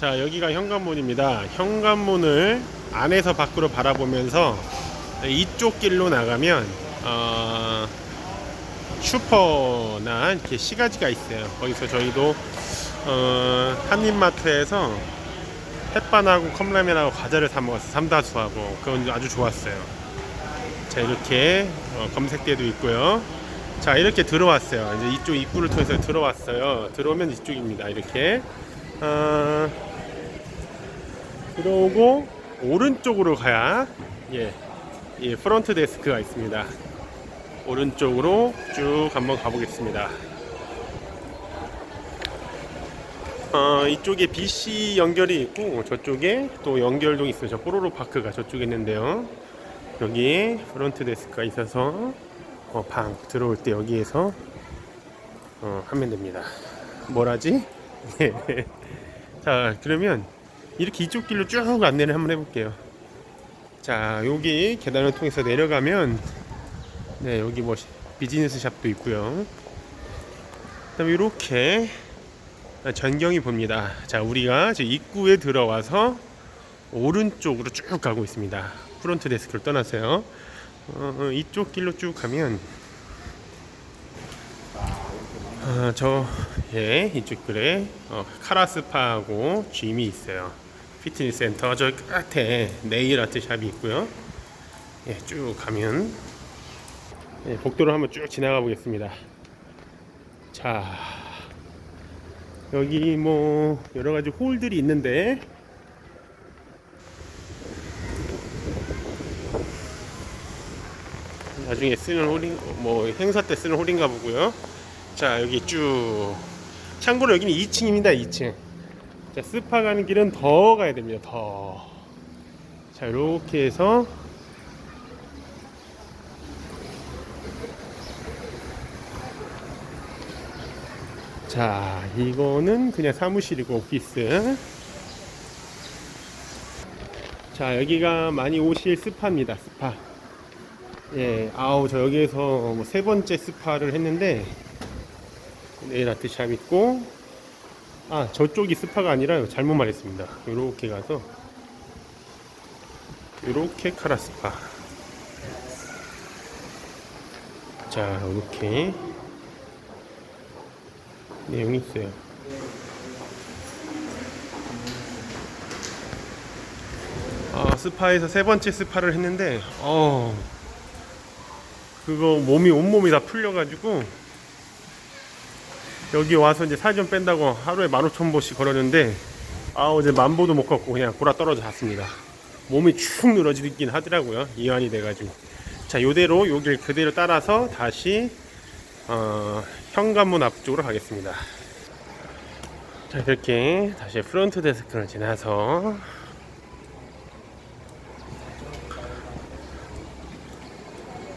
자 여기가 현관문입니다. 현관문을 안에서 밖으로 바라보면서 이쪽 길로 나가면 어, 슈퍼나 이렇게 시가지가 있어요. 거기서 저희도 어, 한입마트에서 햇반하고 컵라면하고 과자를 사 먹었어요. 삼다수하고 그건 아주 좋았어요. 자 이렇게 어, 검색대도 있고요. 자 이렇게 들어왔어요. 이제 이쪽 입구를 통해서 들어왔어요. 들어오면 이쪽입니다. 이렇게 어, 들어오고 오른쪽으로 가야 예, 예 프런트 데스크가 있습니다. 오른쪽으로 쭉 한번 가보겠습니다. 어, 이쪽에 BC 연결이 있고 저쪽에 또 연결도 있어요. 저 뽀로로 파크가 저쪽에 있는데요. 여기 프런트 데스크가 있어서 어, 방 들어올 때 여기에서 어, 하면 됩니다. 뭐라지? 자 그러면 이렇게 이쪽 길로 쭉 안내를 한번 해볼게요. 자 여기 계단을 통해서 내려가면 네 여기 뭐 비즈니스 샵도 있고요. 그다음에 이렇게 전경이 봅니다. 자 우리가 지금 입구에 들어와서 오른쪽으로 쭉 가고 있습니다. 프론트 데스크를 떠나서요. 어, 어, 이쪽 길로 쭉 가면 아, 저, 예, 이쪽 글에 어, 카라스파하고 짐이 있어요. 피트니스 센터 저 끝에 네일 아트 샵이 있고요. 예, 쭉 가면 예, 복도로 한번 쭉 지나가 보겠습니다. 자, 여기 뭐 여러 가지 홀들이 있는데 나중에 쓰는 홀인 뭐 행사 때 쓰는 홀인가 보고요. 자 여기 쭉 참고로 여기는 2층입니다 2층 자 스파 가는 길은 더 가야 됩니다. 더 자 이렇게 해서. 자 이거는 그냥 사무실이고 오피스. 자 여기가 많이 오실 스파입니다 스파. 예 아우 저 여기에서 뭐 세 번째 스파를 했는데 네일 아트 샵 있고 아 저쪽이 스파가 아니라 잘못 말했습니다. 요렇게 가서 요렇게 카라 스파. 자 요렇게. 내용이 있어요. 아 스파에서 세 번째 스파를 했는데 어 그거 몸이 온몸이 다 풀려가지고 여기 와서 이제 살 좀 뺀다고 하루에 15,000보씩 걸었는데 아 어제 만보도 못 걷고 그냥 골아 떨어져 잤습니다. 몸이 축 늘어지긴 하더라고요 이완이 돼가지고. 자 요대로 여길 그대로 따라서 다시 어, 현관문 앞쪽으로 가겠습니다. 자 이렇게 다시 프론트 데스크를 지나서.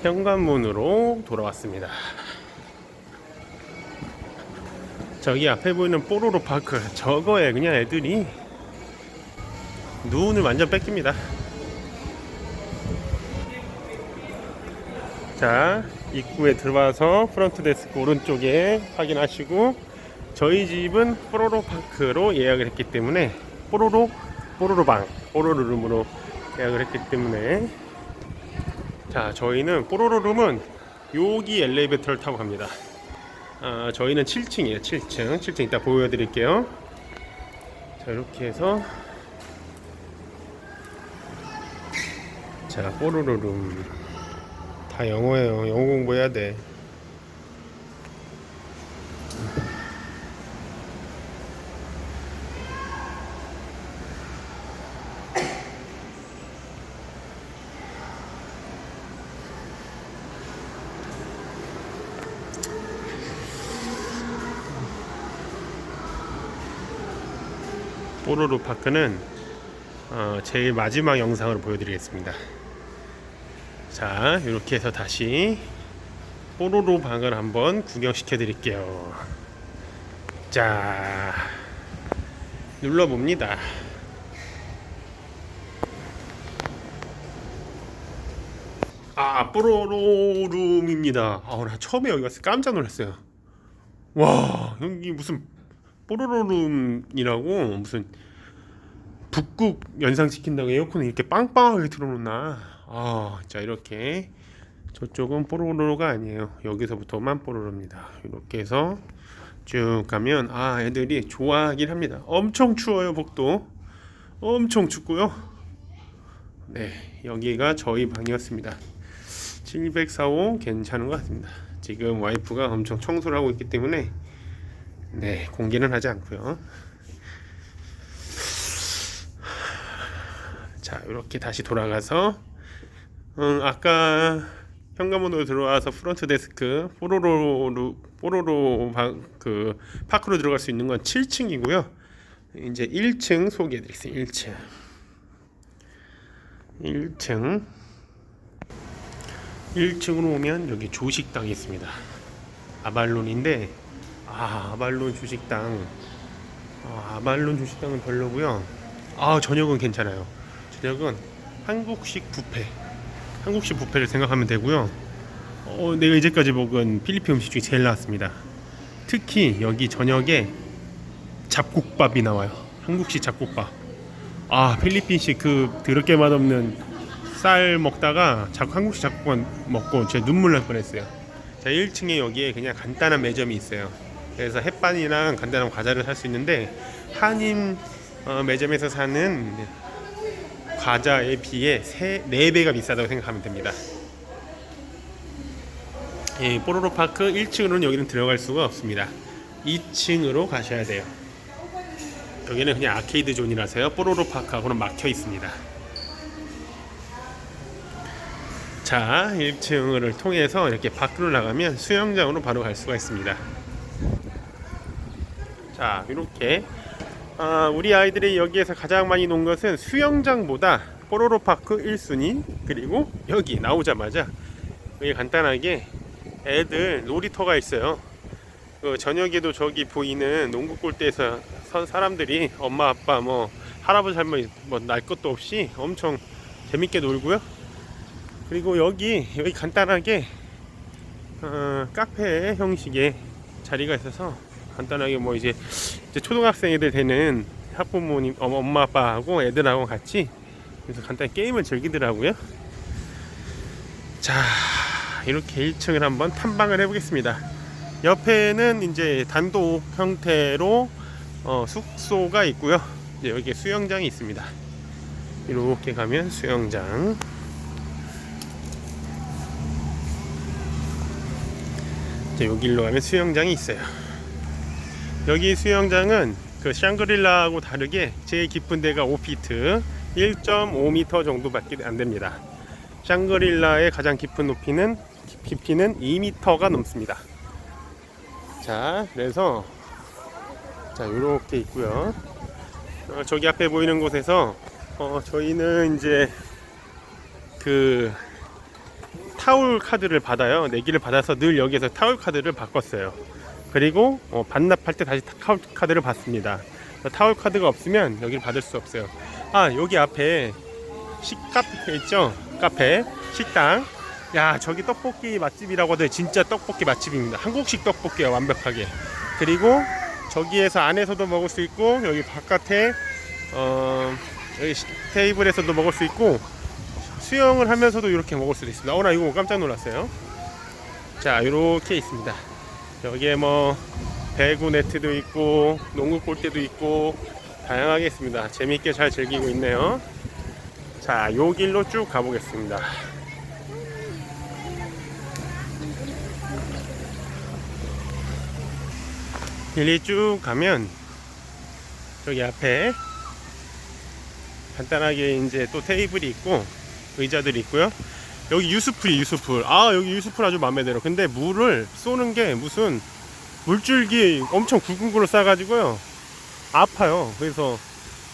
현관문으로 돌아왔습니다 저기 앞에 보이는 뽀로로 파크 저거에 그냥 애들이 눈을 완전 뺏깁니다. 자 입구에 들어와서 프런트 데스크 오른쪽에 확인하시고 저희 집은 뽀로로 파크로 예약을 했기 때문에 뽀로로 뽀로로 방 뽀로로 룸으로 예약을 했기 때문에. 자 저희는 뽀로로 룸은 여기 엘리베이터를 타고 갑니다 아, 저희는 7층이에요. 7층. 7층 이따 보여드릴게요. 자 이렇게 해서 자 뽀로로 룸 다 영어예요. 영어 공부해야 돼 뽀로로 파크는 어, 제일 마지막 영상으로 보여드리겠습니다. 자, 이렇게 해서 다시 뽀로로 방을 한번 구경시켜 드릴게요. 자, 눌러봅니다. 아, 뽀로로 룸입니다. 아, 나 처음에 여기 와서 깜짝 놀랐어요. 와, 여기 무슨 뽀로로룸이라고 무슨 북극 연상시킨다고 에어컨을 이렇게 빵빵하게 틀어놓나. 아, 자 이렇게 저쪽은 뽀로로가 아니에요. 여기서부터만 뽀로로입니다. 이렇게 해서 쭉 가면 아 애들이 좋아하긴 합니다. 엄청 추워요 복도. 엄청 춥고요. 네 여기가 저희 방이었습니다. 745 괜찮은 것 같습니다. 지금 와이프가 엄청 청소를 하고 있기 때문에 네 공개는 하지 않고요 자 이렇게 다시 돌아가서 음, 아까 현관문으로 들어와서 프론트 데스크 뽀로로 뽀로로 방, 그 파크로 들어갈 수 있는 건 7층이고요. 이제 1층 소개해 드리겠습니다. 1층 1층 1층으로 오면 여기 조식당이 있습니다. 아발론인데 아 아발론 조식당 아, 아발론 조식당은 별로고요. 아 저녁은 괜찮아요. 저녁은 한국식 뷔페 한국식 뷔페를 생각하면 되고요. 어, 내가 이제까지 먹은 필리핀 음식 중에 제일 나왔습니다. 특히 여기 저녁에 잡곡밥이 나와요. 한국식 잡곡밥. 아 필리핀식 그 더럽게 맛없는 쌀 먹다가 자꾸 한국식 잡곡밥 먹고 제 눈물 날 뻔했어요. 자 1층에 여기에 그냥 간단한 매점이 있어요. 그래서 햇반이랑 간단한 과자를 살 수 있는데 한인 어, 매점에서 사는 과자에 비해 3, 4배가 비싸다고 생각하면 됩니다. 예, 뽀로로 파크 1층으로는 여기는 들어갈 수가 없습니다. 2층으로 가셔야 돼요. 여기는 그냥 아케이드 존이라서요. 뽀로로 파크하고는 막혀 있습니다. 자, 1층을 통해서 이렇게 밖으로 나가면 수영장으로 바로 갈 수가 있습니다. 자, 이렇게 아, 우리 아이들이 여기에서 가장 많이 논 것은 수영장보다 뽀로로 파크 1순위 그리고 여기 나오자마자 여기 간단하게 애들 놀이터가 있어요. 그 저녁에도 저기 보이는 농구 골대에서 선 사람들이 엄마 아빠 뭐 할아버지 할머니 뭐날 것도 없이 엄청 재밌게 놀고요. 그리고 여기 여기 간단하게 어, 카페 형식의 자리가 있어서 간단하게 뭐 이제, 이제 초등학생 애들 되는 학부모님 어, 엄마 아빠하고 애들하고 같이 그래서 간단히 게임을 즐기더라고요. 자 이렇게 1층을 한번 탐방을 해보겠습니다. 옆에는 이제 단독 형태로 어, 숙소가 있고요. 이제 여기 수영장이 있습니다. 이렇게 가면 수영장. 이제 여기로 가면 수영장이 있어요. 여기 수영장은 그 샹그릴라하고 다르게 제일 깊은 데가 5피트 1.5m 정도밖에 안 됩니다. 샹그릴라의 가장 깊은 높이는 깊이는 2m가 넘습니다. 자, 그래서 자 이렇게 있고요. 어, 저기 앞에 보이는 곳에서 어, 저희는 이제 그 타올 카드를 받아요. 내기를 받아서 늘 여기에서 타올 카드를 바꿨어요. 그리고 어, 반납할 때 다시 타올 카드를 받습니다. 타올 카드가 없으면 여기를 받을 수 없어요. 아 여기 앞에 식카페 있죠? 카페 식당. 야 저기 떡볶이 맛집이라고 하더 진짜 떡볶이 맛집입니다. 한국식 떡볶이야 완벽하게. 그리고 저기에서 안에서도 먹을 수 있고 여기 바깥에 어, 여기 테이블에서도 먹을 수 있고 수영을 하면서도 이렇게 먹을 수도 있습니다. 어나 이거 깜짝 놀랐어요. 자 이렇게 있습니다. 여기에 뭐 배구 네트도 있고 농구 골대도 있고 다양하게 있습니다. 재밌게 잘 즐기고 있네요. 자, 요 길로 쭉 가보겠습니다. 길이 쭉 가면 저기 앞에 간단하게 이제 또 테이블이 있고 의자들이 있고요. 여기 유수풀이 유수풀. 아 여기 유수풀 아주 마음에 들어. 근데 물을 쏘는 게 무슨 물줄기 엄청 굵은 걸로 싸가지고요. 아파요. 그래서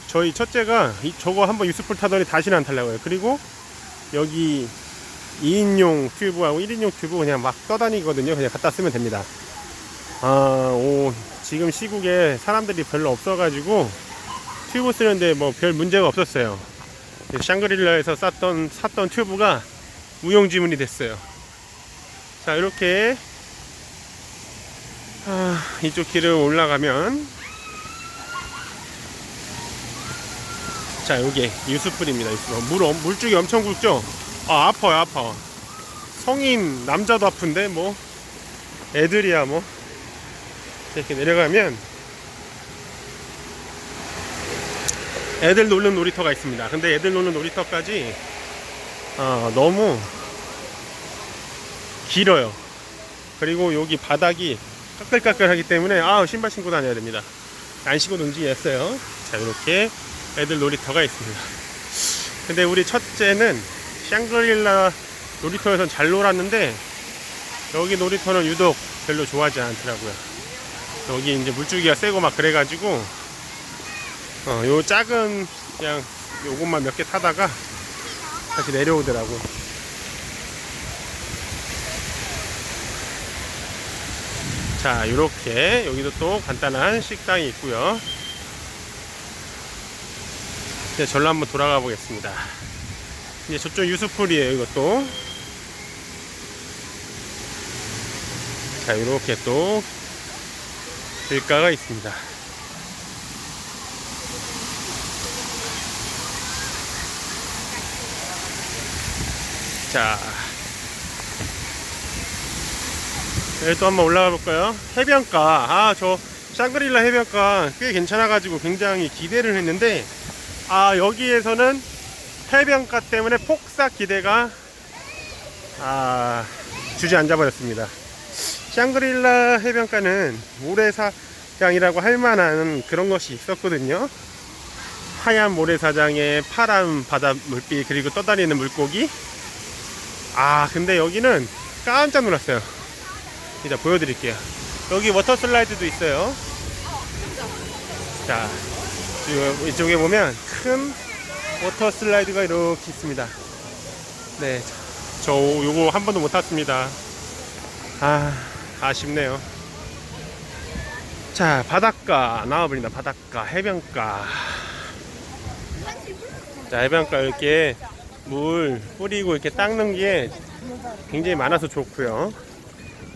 저희 첫째가 이, 저거 한번 유수풀 타더니 다시는 안 탈라고요. 그리고 여기 2인용 튜브하고 1인용 튜브 그냥 막 떠다니거든요. 그냥 갖다 쓰면 됩니다. 아, 오, 지금 시국에 사람들이 별로 없어가지고 튜브 쓰는데 뭐 별 문제가 없었어요. 샹그릴라에서 쌌던 샀던 튜브가 무용지물이 됐어요. 자 이렇게 아, 이쪽 길을 올라가면 자 여기 유수풀입니다 유수풀 물, 엄- 물줄기 엄청 굵죠? 아 아파요 아파. 성인 남자도 아픈데 뭐 애들이야 뭐. 이렇게 내려가면 애들 노는 놀이터가 있습니다. 근데 애들 노는 놀이터까지 어, 너무 길어요. 그리고 여기 바닥이 까끌까끌하기 때문에 아 신발 신고 다녀야 됩니다. 안 신고 움직였어요. 자 이렇게 애들 놀이터가 있습니다. 근데 우리 첫째는 샹그릴라 놀이터에선 잘 놀았는데 여기 놀이터는 유독 별로 좋아하지 않더라고요. 여기 이제 물줄기가 세고 막 그래가지고 어, 요 작은 그냥 요것만 몇 개 타다가 다시 내려오더라고. 자 이렇게 여기도 또 간단한 식당이 있고요. 이제 절로 한번 돌아가 보겠습니다. 이제 저쪽 유수풀이에요 이것도. 자 이렇게 또 길가가 있습니다 자 여기 또 한번 올라가 볼까요? 해변가. 아, 저 샹그릴라 해변가 꽤 괜찮아 가지고 굉장히 기대를 했는데, 아, 여기에서는 해변가 때문에 폭삭 기대가, 아, 주저앉아 버렸습니다. 샹그릴라 해변가는 모래사장이라고 할 만한 그런 것이 있었거든요. 하얀 모래사장에 파란 바다 물빛, 그리고 떠다니는 물고기. 아, 근데 여기는 깜짝 놀랐어요. 이제 보여드릴게요. 여기 워터 슬라이드도 있어요. 자, 이- 이쪽에 보면 큰 워터 슬라이드가 이렇게 있습니다. 네, 저 요거 한 번도 못 탔습니다. 아, 아쉽네요. 자, 바닷가 나와버린다. 바닷가, 해변가. 자, 해변가 이렇게 물 뿌리고 이렇게 닦는 게 굉장히 많아서 좋고요.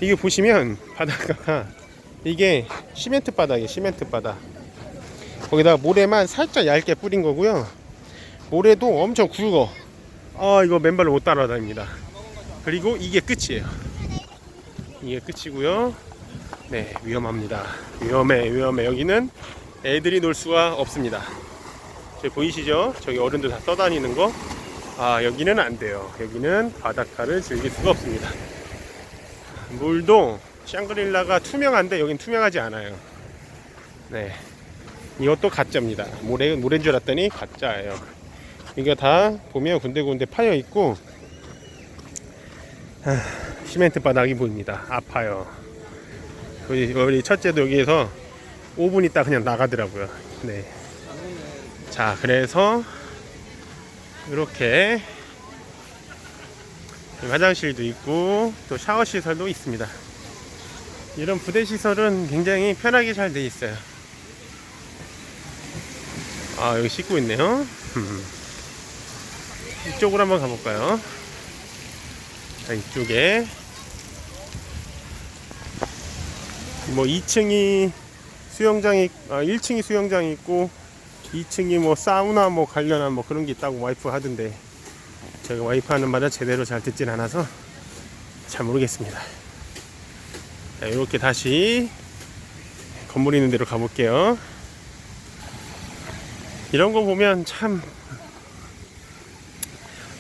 이게 보시면 바닷가가 이게 시멘트 바닥이에요 시멘트 바닥 거기다가 모래만 살짝 얇게 뿌린 거고요. 모래도 엄청 굵어. 아 이거 맨발로 못 따라다닙니다. 그리고 이게 끝이에요. 이게 끝이고요. 네 위험합니다. 위험해 위험해. 여기는 애들이 놀 수가 없습니다. 보이시죠? 저기 어른들 다 떠다니는 거 아 여기는 안 돼요 여기는 바닷가를 즐길 수가 없습니다 물도 샹그릴라가 투명한데 여긴 투명하지 않아요. 네. 이것도 가짜입니다. 모래, 모래인 줄 알았더니 가짜예요. 이거 다 보면 군데군데 파여 있고, 하, 시멘트 바닥이 보입니다. 아파요. 우리, 우리 첫째도 여기에서 5분 있다 그냥 나가더라고요. 네. 자, 그래서 이렇게 화장실도 있고 또 샤워 시설도 있습니다. 이런 부대 시설은 굉장히 편하게 잘 돼 있어요. 아 여기 씻고 있네요. 이쪽으로 한번 가볼까요? 자 이쪽에 뭐 2층이 수영장 이 아 1층이 수영장이 있고 2층이 뭐 사우나 뭐 관련한 뭐 그런 게 있다고 와이프 하던데 제가 와이프 하는 말을 제대로 잘 듣진 않아서 잘 모르겠습니다. 자, 이렇게 다시 건물 있는 데로 가볼게요. 이런 거 보면 참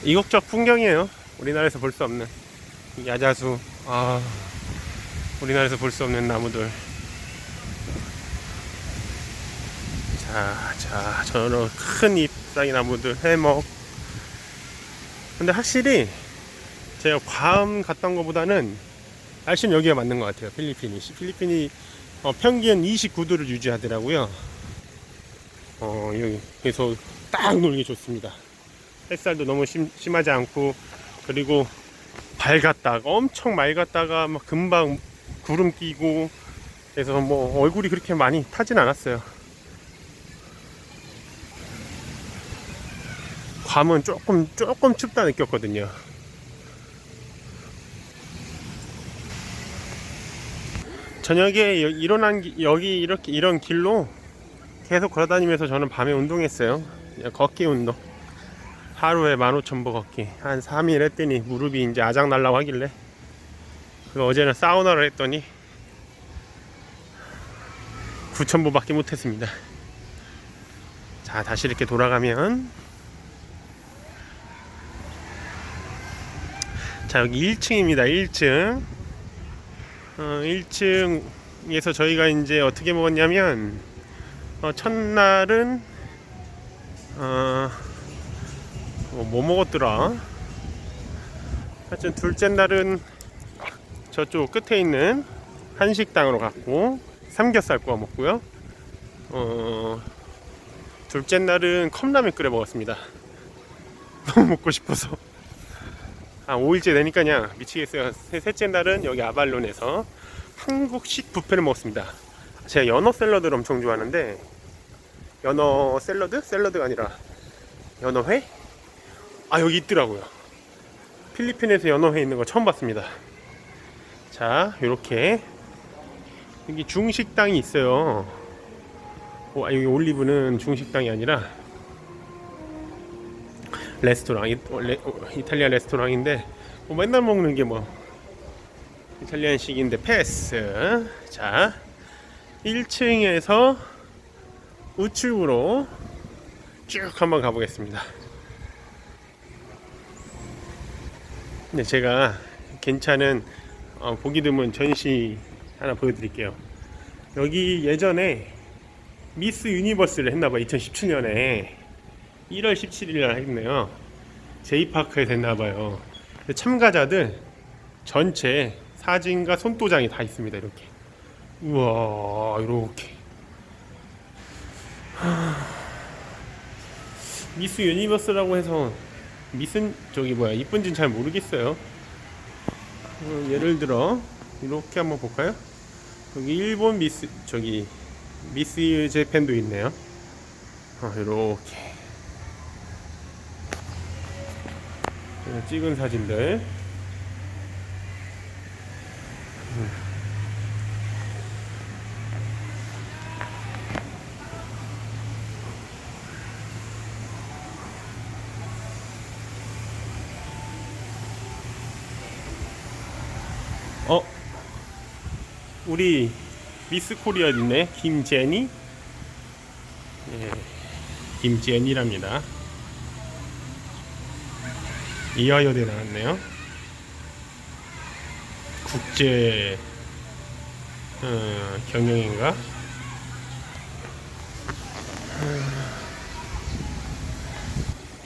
이국적 풍경이에요. 우리나라에서 볼 수 없는 야자수, 아, 우리나라에서 볼 수 없는 나무들. 자, 자, 저런 큰 잎사귀 나무들, 해먹. 근데 확실히 제가 괌 갔던 것보다는 날씨는 여기가 맞는 것 같아요. 필리핀이. 필리핀이 어, 평균 29도를 유지하더라고요. 어, 여기, 그래서 딱 놀기 좋습니다. 햇살도 너무 심, 심하지 않고, 그리고 밝았다가, 엄청 맑았다가, 막 금방 구름 끼고, 그래서 뭐 얼굴이 그렇게 많이 타진 않았어요. 괌은 조금, 조금 춥다 느꼈거든요. 저녁에 여- 일어난 기- 여기 이렇게 이런 길로 계속 걸어다니면서 저는 밤에 운동했어요. 그냥 걷기 운동. 하루에 15,000보 걷기. 한 3일 했더니 무릎이 이제 아작 날라고 하길래. 그 어제는 사우나를 했더니 9,000보 밖에 못했습니다. 자, 다시 이렇게 돌아가면 자, 여기 1층입니다. 1층. 어, 1층에서 저희가 이제 어떻게 먹었냐면 어, 첫날은 어, 어, 뭐 먹었더라? 하여튼 둘째 날은 저쪽 끝에 있는 한식당으로 갔고 삼겹살 구워 먹고요. 어, 둘째 날은 컵라면 끓여 먹었습니다. 너무 먹고 싶어서. 아, 5일째 되니까 그냥 미치겠어요. 세, 셋째 날은 여기 아발론에서 한국식 뷔페를 먹었습니다. 제가 연어 샐러드를 엄청 좋아하는데 연어 샐러드? 샐러드가 아니라 연어회? 아 여기 있더라고요. 필리핀에서 연어회 있는 거 처음 봤습니다. 자, 요렇게 여기 중식당이 있어요. 오, 아, 여기 올리브는 중식당이 아니라 레스토랑 이, 어, 레, 어, 이탈리안 레스토랑인데 뭐 맨날 먹는 게 뭐 이탈리안식인데 패스. 자 1층에서 우측으로 쭉 한번 가보겠습니다. 네 제가 괜찮은 어, 보기 드문 전시 하나 보여드릴게요. 여기 예전에 미스 유니버스를 했나봐 2017년에 1월 17일 날 했네요. 제이파크에서 했나봐요. 참가자들 전체 사진과 손도장이 다 있습니다. 이렇게. 우와, 이렇게. 하... 미스 유니버스라고 해서 미슨 저기 뭐야 이쁜지는 잘 모르겠어요. 어, 예를 들어 이렇게 한번 볼까요? 여기 일본 미스 저기 미스 재팬도 있네요. 어, 이렇게. 찍은 사진들. 어? 우리 미스 코리아 있네 김제니? 예, 김제니랍니다 이하여대 나왔네요. 국제 어, 경영인가?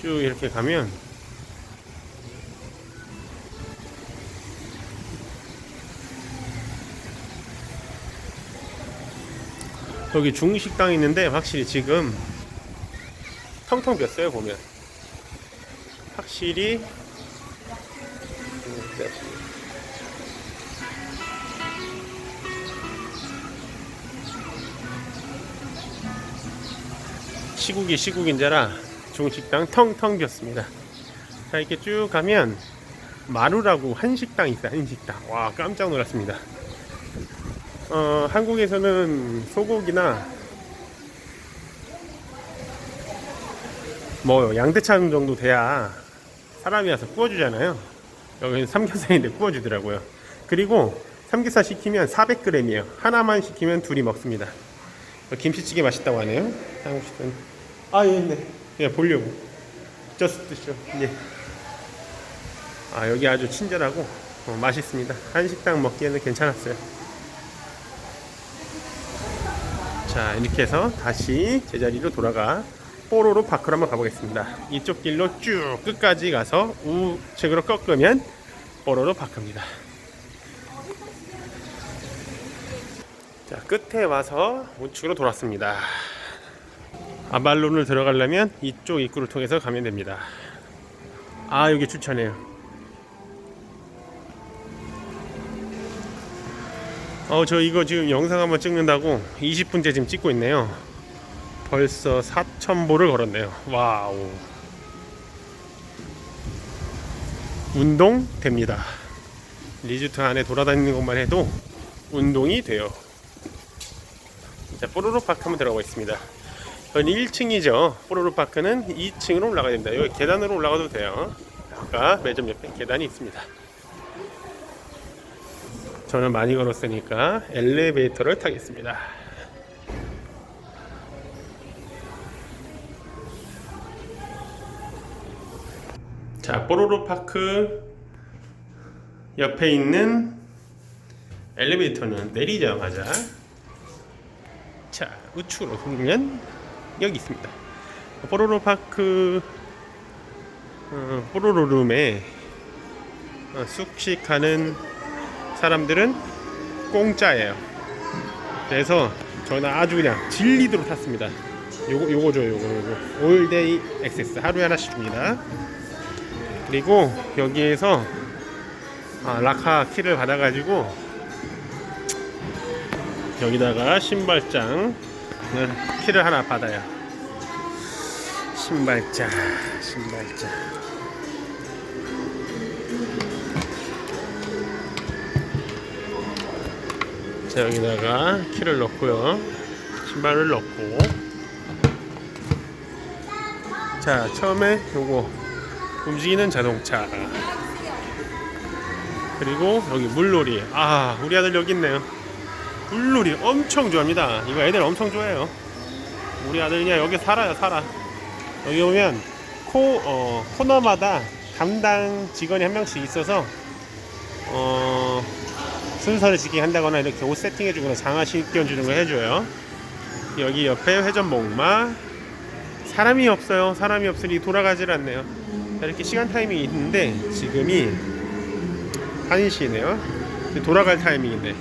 쭉 이렇게 가면 여기 중식당 있는데 확실히 지금 텅텅 비었어요 보면 확실히 시국이 시국인자라 중식당 텅텅 비었습니다. 자 이렇게 쭉 가면 마루라고 한식당 있어요 한식당 와 깜짝 놀랐습니다. 어, 한국에서는 소고기나 뭐 양대창 정도 돼야 사람이 와서 구워주잖아요. 여기는 삼겹살인데 구워주더라고요. 그리고 삼겹살 시키면 400g이에요. 하나만 시키면 둘이 먹습니다. 김치찌개 맛있다고 하네요. 한국식은 아, 예, 네. 예, 보려고. 저스 드시죠. 예. 아, 여기 아주 친절하고 어, 맛있습니다. 한식당 먹기에는 괜찮았어요. 자, 이렇게 해서 다시 제자리로 돌아가 뽀로로 파크로 한번 가보겠습니다. 이쪽 길로 쭉 끝까지 가서 우측으로 꺾으면 뽀로로 파크입니다. 자, 끝에 와서 우측으로 돌았습니다. 아발론을 들어가려면 이쪽 입구를 통해서 가면 됩니다. 아, 여기 추천해요. 어, 저 이거 지금 영상 한번 찍는다고 20분째 지금 찍고 있네요. 벌써 4,000보를 걸었네요. 와우. 운동 됩니다. 리조트 안에 돌아다니는 것만 해도 운동이 돼요. 자, 뽀로로 파크 한번 들어가고 있습니다. 저는 1층이죠. 뽀로로 파크는 2층으로 올라가야 됩니다. 여기 계단으로 올라가도 돼요. 아까 매점 옆에 계단이 있습니다. 저는 많이 걸었으니까 엘리베이터를 타겠습니다. 자, 뽀로로 파크 옆에 있는 엘리베이터는 내리자마자 자, 우측으로 보면 여기 있습니다. 뽀로로 파크 어, 뽀로로룸에 어, 숙식하는 사람들은 공짜예요. 그래서 저는 아주 그냥 진리도록 탔습니다. 요거 요거죠, 요거 요거. 올데이 액세스 하루에 하나씩 줍니다. 그리고 여기에서 아, 라카 키를 받아가지고 여기다가 신발장 키를 하나 받아요. 신발장, 신발장. 자 여기다가 키를 넣고요. 신발을 넣고. 자 처음에 요거 움직이는 자동차. 그리고 여기 물놀이. 아 우리 아들 여기 있네요. 물놀이 엄청 좋아합니다. 이거 애들 엄청 좋아해요. 우리 아들 그냥 여기 살아요, 살아. 여기 오면 코, 어, 코너마다 담당 직원이 한 명씩 있어서 어, 순서를 지키게 한다거나 이렇게 옷 세팅해 주거나 장화 신겨주는 거 해줘요. 여기 옆에 회전 목마 사람이 없어요. 사람이 없으니 돌아가질 않네요. 자, 이렇게 시간 타이밍이 있는데 지금이 1시네요. 돌아갈 타이밍인데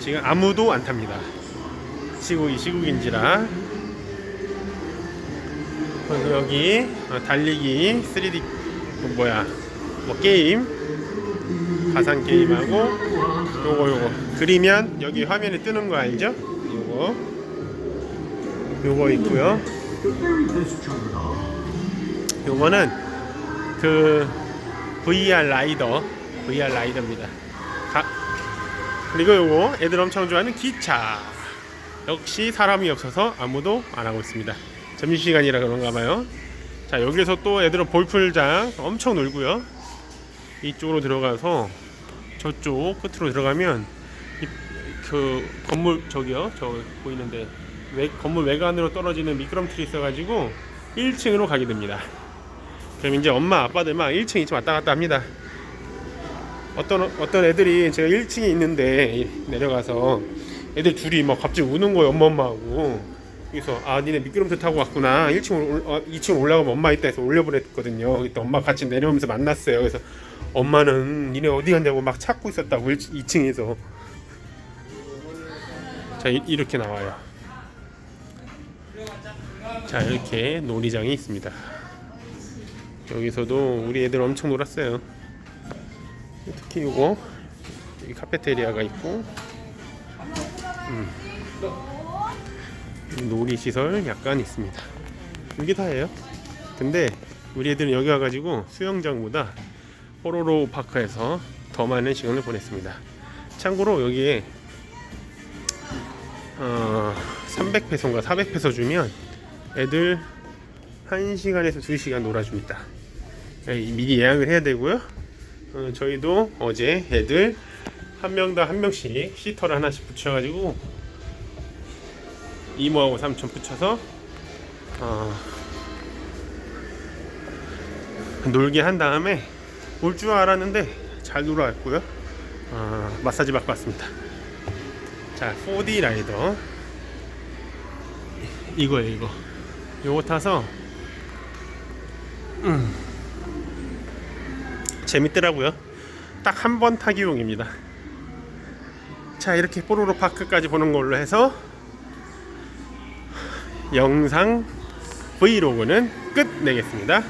지금 아무도 안 탑니다. 시국이 시국인지라. 그리고 여기 어, 달리기 3D 그 뭐야 뭐 게임 가상 게임하고 요거 요거 그리면 여기 화면에 뜨는 거 알죠? 요거 요거 있고요. 요거는 그 VR 라이더 VR 라이더입니다. 가, 그리고 요거 애들 엄청 좋아하는 기차. 역시 사람이 없어서 아무도 안 하고 있습니다. 점심시간이라 그런가 봐요. 자 여기서 또 애들은 볼풀장 엄청 놀고요. 이쪽으로 들어가서 저쪽 끝으로 들어가면 이, 그 건물 저기요. 저 보이는데 외, 건물 외관으로 떨어지는 미끄럼틀이 있어가지고 1층으로 가게 됩니다 그럼 이제 엄마 아빠들만 1층 2층 왔다 갔다 합니다. 어떤 어떤 애들이 제가 1층에 있는데 내려가서 애들 둘이 막 갑자기 우는 거예요 엄마 엄마하고. 그래서 아 니네 미끄럼틀 타고 왔구나. 1층 올, 어, 2층 올라가면 엄마 있다 해서 올려보냈거든요. 그때 엄마 같이 내려오면서 만났어요. 그래서 엄마는 니네 어디 갔냐고 막 찾고 있었다고 1, 2층에서. 자 이, 이렇게 나와요. 자 이렇게 놀이장이 있습니다 여기서도 우리 애들 엄청 놀았어요. 특히 요거 여기 카페테리아가 있고 음. 놀이 시설 약간 있습니다. 이게 다예요. 근데 우리 애들은 여기 와가지고 수영장보다 뽀로로 파크에서 더 많은 시간을 보냈습니다. 참고로 여기에 어, 300페소인가 400페소 주면 애들 1시간에서 2시간 놀아줍니다. 예, 미리 예약을 해야 되고요. 어, 저희도 어제 애들 한 명당 한 명씩 시터를 하나씩 붙여가지고 이모하고 삼촌 붙여서 어, 놀게 한 다음에 올 줄 알았는데 잘 놀아왔고요. 어, 마사지 받고 왔습니다. 자 4D 라이더. 이거예요 이거. 요거 타서 음. 재밌더라고요. 딱 한 번 타기용입니다. 자, 이렇게 뽀로로 파크까지 보는 걸로 해서 영상 브이로그는 끝내겠습니다.